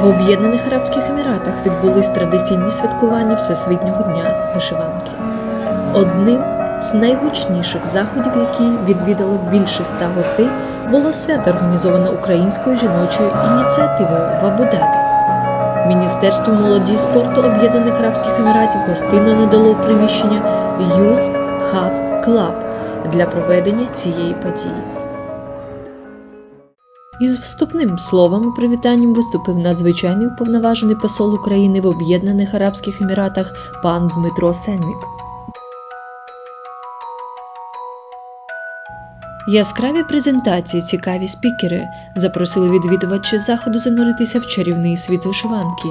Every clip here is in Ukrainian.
В Об'єднаних Арабських Еміратах відбулись традиційні святкування Всесвітнього дня вишиванки. Одним з найгучніших заходів, які відвідало більше ста гостей, було свято організоване українською жіночою ініціативою в Абу-Дабі. Міністерство молоді і спорту Об'єднаних Арабських Еміратів гостинно надало приміщення Youth Hub Club для проведення цієї події. Із вступним словом і привітанням виступив надзвичайний уповноважений посол України в Об'єднаних Арабських Еміратах пан Дмитро Сенвік. Яскраві презентації, цікаві спікери запросили відвідувачів заходу зануритися в чарівний світ вишиванки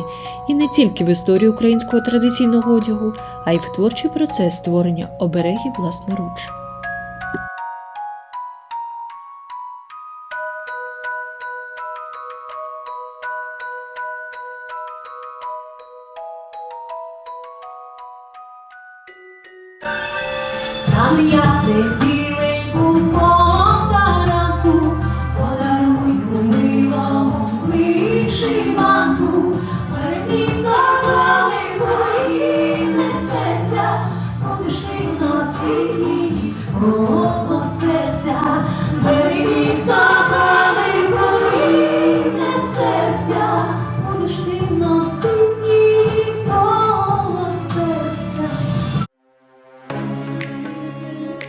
і не тільки в історію українського традиційного одягу, а й в творчий процес створення оберегів власноруч. Я з позаранку подарую милому вишиванку, перед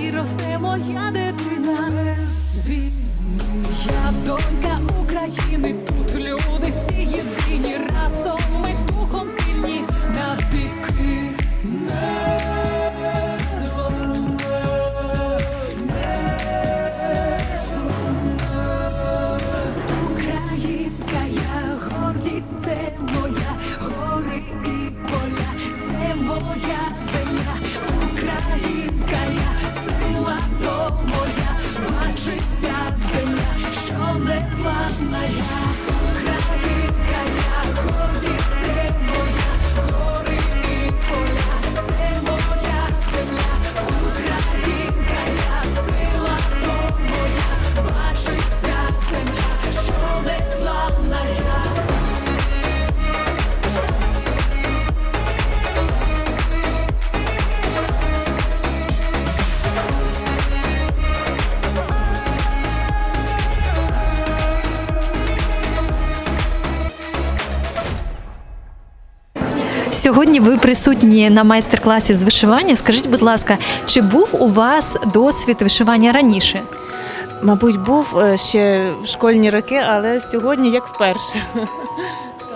І росте моя дитина. Я донька України, тут люди всі єдині, разом ми духом Сьогодні ви присутні на майстер-класі з вишивання. Скажіть, будь ласка, чи був у вас досвід вишивання раніше? Мабуть, був е, ще в школьні роки, але сьогодні як вперше.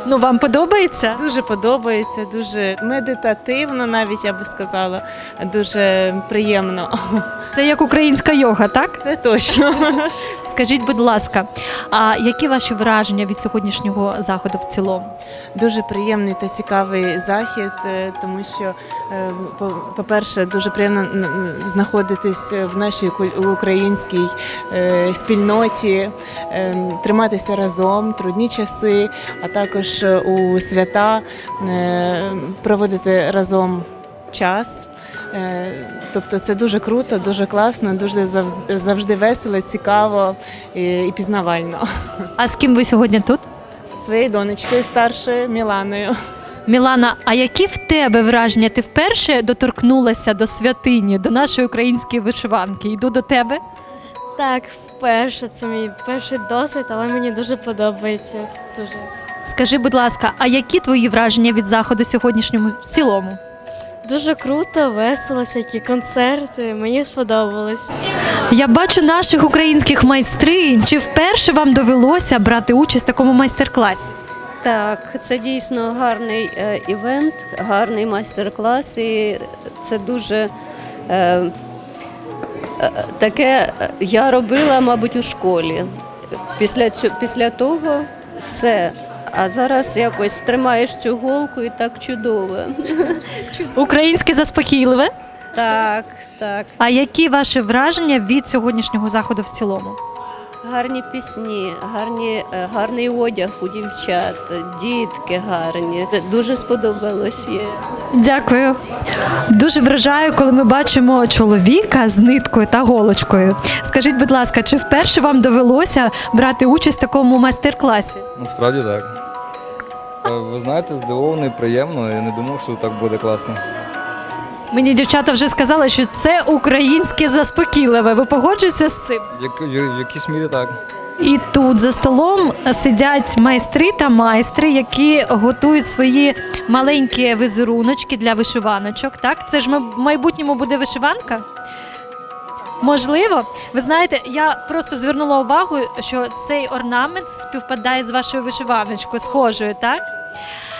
Ну вам подобається? Дуже подобається, дуже медитативно, навіть я би сказала, дуже приємно. Це як українська йога, так? Це точно. Скажіть, будь ласка, а які ваші враження від сьогоднішнього заходу в цілому? Дуже приємний та цікавий захід, е, тому що, е, по- по-перше, дуже приємно знаходитись в нашій українській е, спільноті, е, триматися разом, трудні часи, а також у свята проводити разом час. Е, Тобто це дуже круто, дуже класно, дуже завжди весело, цікаво і, і пізнавально. А з ким ви сьогодні тут? Зі Своєю донечкою старшою Міланою. Мілана, а які в тебе враження? Ти вперше доторкнулася до святині, до нашої української вишиванки? Йду до тебе. Так, вперше це мій перший досвід, але мені дуже подобається. Дуже. Скажи, будь ласка, а які твої враження від заходу сьогоднішньому в цілому? Дуже круто, весело, всякі концерти. Мені сподобалось. Я бачу наших українських майстринь. Чи вперше вам довелося брати участь в такому майстер-класі? Так, це дійсно гарний е, івент, гарний майстер-клас, і це дуже е, е, таке е, я робила, мабуть, у школі. Після, цю, після того все. А зараз якось тримаєш цю голку і так чудово. Українське заспокійливе. Так, так. А які ваші враження від сьогоднішнього заходу в цілому? Гарні пісні, гарні, е, гарний одяг у дівчат, дітки гарні. Дуже сподобалось є. Дякую. Дуже вражаю, коли ми бачимо чоловіка з ниткою та голочкою. Скажіть, будь ласка, чи вперше вам довелося брати участь в такому майстер-класі? Насправді так. Е, Ви знаєте, здивований, приємно. Я не думав, що так буде класно. Мені дівчата вже сказали, що це українське заспокійливе. Ви погоджуєтеся з цим? Як, в якійсь мірі так. І тут за столом сидять майстри та майстри, які готують свої маленькі візеруночки для вишиваночок. Так, це ж в майбутньому буде вишиванка. Можливо, ви знаєте, я просто звернула увагу, що цей орнамент співпадає з вашою вишиваночкою, схожою, так?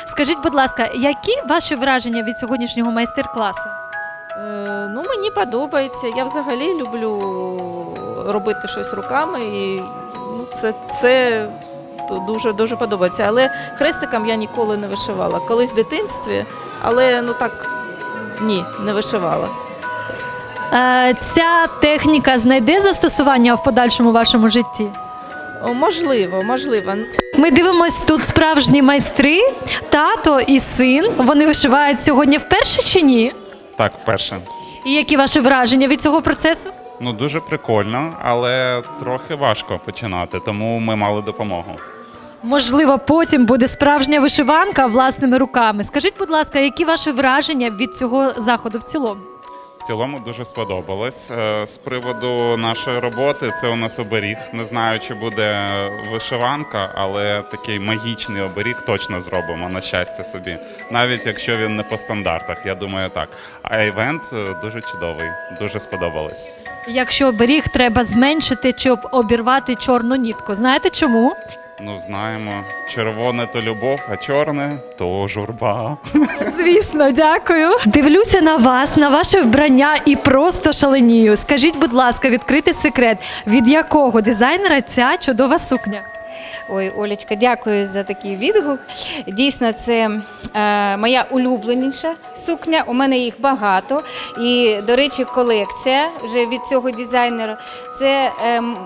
Скажіть, будь ласка, які ваші враження від сьогоднішнього майстер-класу? Е, Ну, мені подобається. Я взагалі люблю робити щось руками, і ну, це, це дуже дуже подобається. Але хрестиком я ніколи не вишивала. Колись в дитинстві, але ну так ні, не вишивала. Е, ця техніка знайде застосування в подальшому вашому житті? Можливо, можливо. Ми дивимось тут справжні майстри, тато і син. Вони вишивають сьогодні вперше чи ні? Так, перше. І які ваші враження від цього процесу? Ну дуже прикольно, але трохи важко починати, тому ми мали допомогу. Можливо, потім буде справжня вишиванка власними руками. Скажіть, будь ласка, які ваші враження від цього заходу в цілому? Цілому дуже сподобалось. Е, З приводу нашої роботи, це у нас оберіг. Не знаю, чи буде вишиванка, але такий магічний оберіг точно зробимо на щастя собі. Навіть якщо він не по стандартах, я думаю, так. А івент е, дуже чудовий, дуже сподобалось. Якщо оберіг треба зменшити чи об- обірвати чорну нітку, знаєте чому? Ну, знаємо, червоне то любов, а чорне то журба. Звісно, дякую. Дивлюся на вас, на ваше вбрання і просто шаленію. Скажіть, будь ласка, відкритий секрет, від якого дизайнера ця чудова сукня? Ой, Олечка, дякую за такий відгук. Дійсно, це е, моя улюбленіша сукня. У мене їх багато. І, до речі, колекція вже від цього дизайнера. Це ем,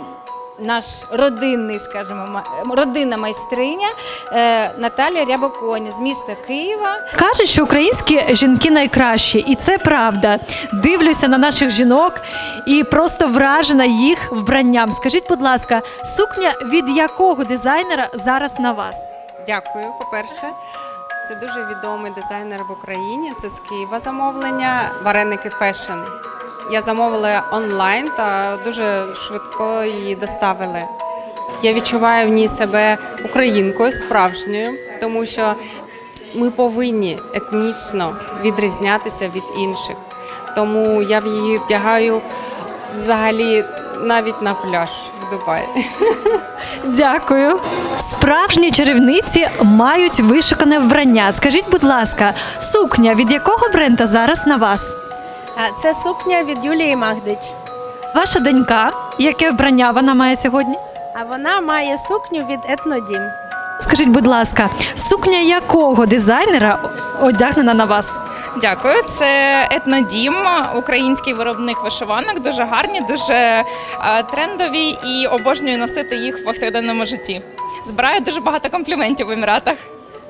наш родинний, скажімо, родинна майстриня е, Наталія Рябоконя з міста Києва. Кажуть, що українські жінки найкращі, і це правда. Дивлюся на наших жінок і просто вражена їх вбранням. Скажіть, будь ласка, сукня від якого дизайнера зараз на вас? Дякую, по-перше. Це дуже відомий дизайнер в Україні. Це з Києва замовлення вареники фешн. Я замовила онлайн та дуже швидко її доставили. Я відчуваю в ній себе українкою справжньою, тому що ми повинні етнічно відрізнятися від інших. Тому я в її вдягаю взагалі навіть на пляж в Дубаї. Дякую. Справжні чарівниці мають вишукане вбрання. Скажіть, будь ласка, сукня від якого бренда зараз на вас? Це сукня від Юлії Магдич. Ваша донька, яке вбрання вона має сьогодні? А вона має сукню від Етнодім. Скажіть, будь ласка, сукня якого дизайнера одягнена на вас? Дякую, це етнодім, український виробник вишиванок. Дуже гарні, дуже е, трендові і обожнюю носити їх в повсякденному житті. Збираю дуже багато компліментів в еміратах.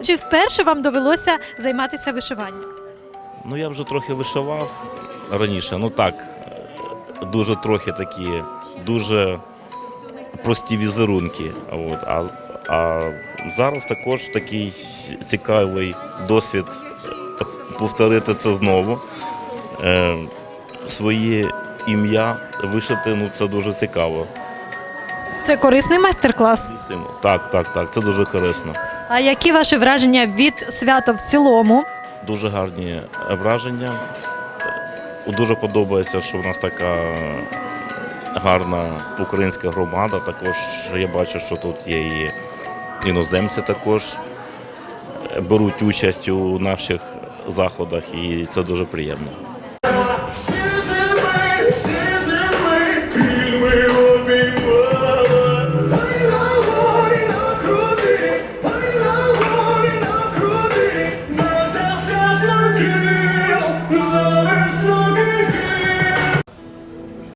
Чи вперше вам довелося займатися вишиванням? Ну я вже трохи вишивав раніше. Ну так, дуже трохи такі, дуже прості візерунки. От. А, а зараз також такий цікавий досвід повторити це знову. Е, своє ім'я вишити, ну це дуже цікаво. Це корисний майстер-клас. Так, так, так, це дуже корисно. А які ваші враження від свята в цілому? Дуже гарні враження. Дуже подобається, що в нас така гарна українська громада. Також я бачу, що тут є і іноземці також беруть участь у наших заходах, і це дуже приємно.